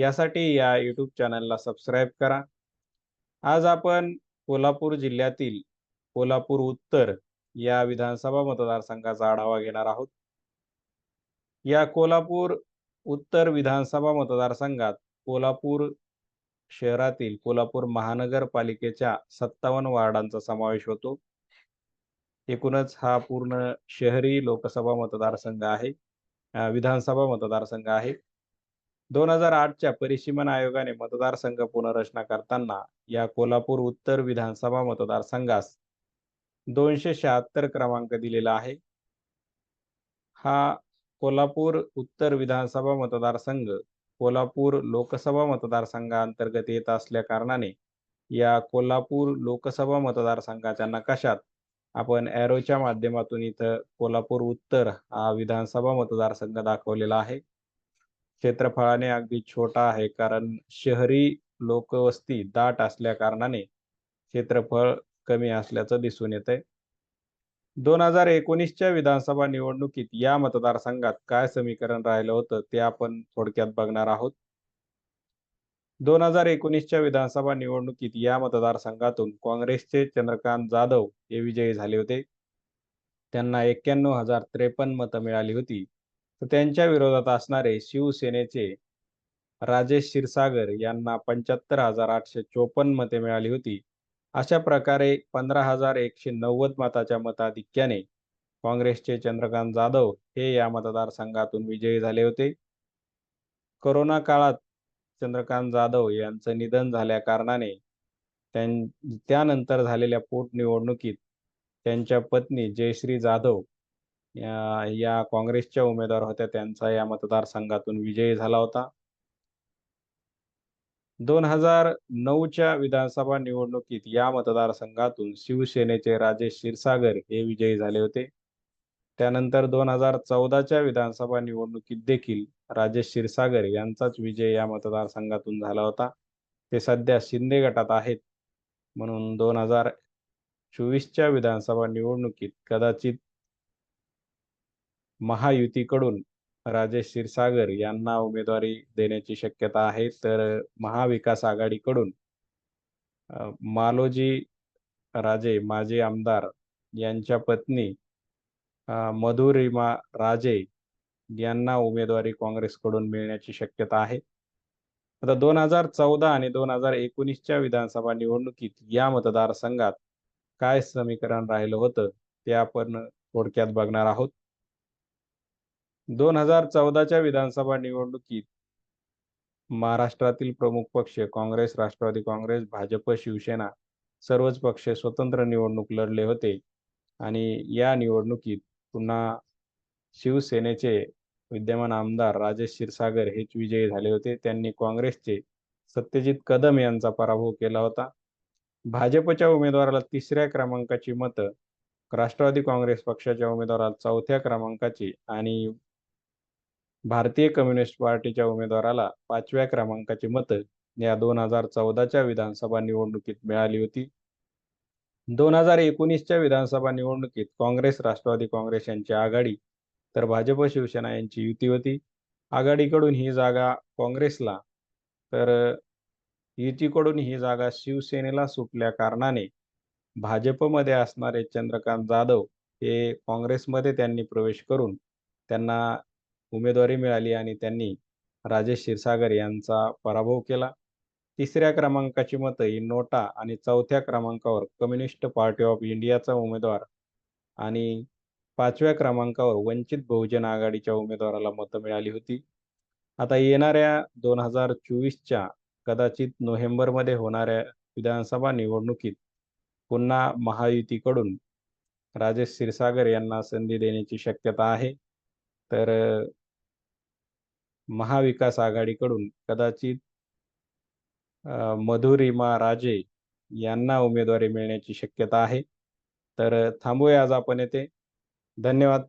यासाठी या यूट्यूब चॅनलला सबस्क्राईब करा. आज आपण कोल्हापूर जिल्ह्यातील कोल्हापूर उत्तर या विधानसभा मतदारसंघाचा आढावा घेणार आहोत. या कोल्हापूर उत्तर विधानसभा मतदारसंघात कोल्हापूर शहरातील कोल्हापूर महानगरपालिकेच्या 57 वार्डांचा समावेश होतो. एकूणच हा पूर्ण शहरी लोकसभा मतदारसंघ आहे. विधानसभा मतदारसंघ आहे. दोन हजार आठच्या परिसीमन आयोगाने मतदारसंघ पुनर्रचना करताना या कोल्हापूर उत्तर विधानसभा मतदारसंघास 276 क्रमांक दिलेला आहे. हा कोल्हापूर उत्तर विधानसभा मतदारसंघ कोल्हापूर लोकसभा मतदारसंघाअंतर्गत येत असल्या कारणाने या कोल्हापूर लोकसभा मतदारसंघाच्या नकाशात आपण ॲरोच्या माध्यमातून इथं कोल्हापूर उत्तर हा विधानसभा मतदारसंघ दाखवलेला आहे. क्षेत्रफळाने अगदी छोटा आहे कारण शहरी लोकवस्ती दाट असल्या कारणाने क्षेत्रफळ कमी असल्याचं दिसून येतंय. 2019 च्या विधानसभा निवडणुकीत या मतदारसंघात काय समीकरण राहिलं होतं ते आपण थोडक्यात बघणार आहोत. दोन हजार एकोणीसच्या विधानसभा निवडणुकीत या मतदारसंघातून काँग्रेसचे चंद्रकांत जाधव हे विजयी झाले होते. त्यांना 91,053 मतं मिळाली होती. तर त्यांच्या विरोधात असणारे शिवसेनेचे राजेश क्षीरसागर यांना 75,854 मते मिळाली होती. अशा प्रकारे 15,190 मताच्या मताधिक्याने काँग्रेसचे चंद्रकांत जाधव हे या मतदारसंघातून विजयी झाले होते. कोरोना काळात चंद्रकांत जाधव यांचं निधन झाल्या कारणाने त्यां त्यानंतर झालेल्या पोटनिवडणुकीत त्यांच्या पत्नी जयश्री जाधव या या काँग्रेसच्या उमेदवार होत्या. त्यांचा या मतदारसंघातून विजय झाला होता. दोन हजार नऊच्या विधानसभा निवडणुकीत या मतदारसंघातून शिवसेनेचे राजेश क्षीरसागर हे विजयी झाले होते. त्यानंतर दोन हजार चौदाच्या विधानसभा निवडणुकीत देखील राजेश क्षीरसागर यांचाच विजय या मतदारसंघातून झाला होता. ते सध्या शिंदे गटात आहेत. म्हणून दोन हजार चोवीसच्या विधानसभा निवडणुकीत कदाचित महायुतीकडून राजेश क्षीरसागर यांना उमेदवारी देण्याची शक्यता आहे. तर महाविकास आघाडीकडून मालोजी राजे माजी आमदार यांच्या पत्नी मधुरिमा राजे यांना उमेदवारी काँग्रेसकडून मिळण्याची शक्यता आहे. आता 2014 आणि दोन हजार एकोणीसच्या विधानसभा निवडणुकीत या मतदारसंघात काय समीकरण राहिलं होतं ते आपण थोडक्यात बघणार आहोत. दोन हजार चौदाच्या विधानसभा निवडणुकीत महाराष्ट्रातील प्रमुख पक्ष काँग्रेस, राष्ट्रवादी काँग्रेस, भाजप, शिवसेना सर्वच पक्ष स्वतंत्र निवडणूक लढले होते आणि या निवडणुकीत पुन्हा शिवसेनेचे विद्यमान आमदार राजेश क्षीरसागर हेच विजयी झाले होते. त्यांनी काँग्रेसचे सत्यजित कदम यांचा पराभव केला होता. भाजपच्या उमेदवाराला तिसऱ्या क्रमांकाची मतं, राष्ट्रवादी काँग्रेस पक्षाच्या उमेदवाराला चौथ्या क्रमांकाची आणि भारतीय कम्युनिस्ट पार्टीच्या उमेदवाराला पाचव्या क्रमांकाची मतं या दोन हजार चौदाच्या विधानसभा निवडणुकीत मिळाली होती. दोन हजार एकोणीसच्या विधानसभा निवडणुकीत काँग्रेस, राष्ट्रवादी काँग्रेस यांची आघाडी तर भाजप, शिवसेना यांची युती होती. आघाडीकडून ही जागा काँग्रेसला तर युतीकडून ही जागा शिवसेनेला सुटल्या कारणाने भाजपमध्ये असणारे चंद्रकांत जाधव हे काँग्रेसमध्ये त्यांनी प्रवेश करून त्यांना उमेदवारी मिळाली आणि त्यांनी राजेश क्षीरसागर यांचा पराभव केला. तिसऱ्या क्रमांकाची मतं ही नोटा आणि चौथ्या क्रमांकावर कम्युनिस्ट पार्टी ऑफ इंडियाचा उमेदवार आणि पाचव्या क्रमांकावर वंचित बहुजन आघाडीच्या उमेदवाराला मतं मिळाली होती. आता येणाऱ्या दोन हजार चोवीसच्या कदाचित नोव्हेंबरमध्ये होणाऱ्या विधानसभा निवडणुकीत पुन्हा महायुतीकडून राजेश क्षीरसागर यांना संधी देण्याची शक्यता आहे. तर महाविकास आघाडीकडून कदाचित मधुरिमा राजे यांना उमेदवारी मिळण्याची शक्यता आहे. तर थांबूया आज आपण येथे. धन्यवाद.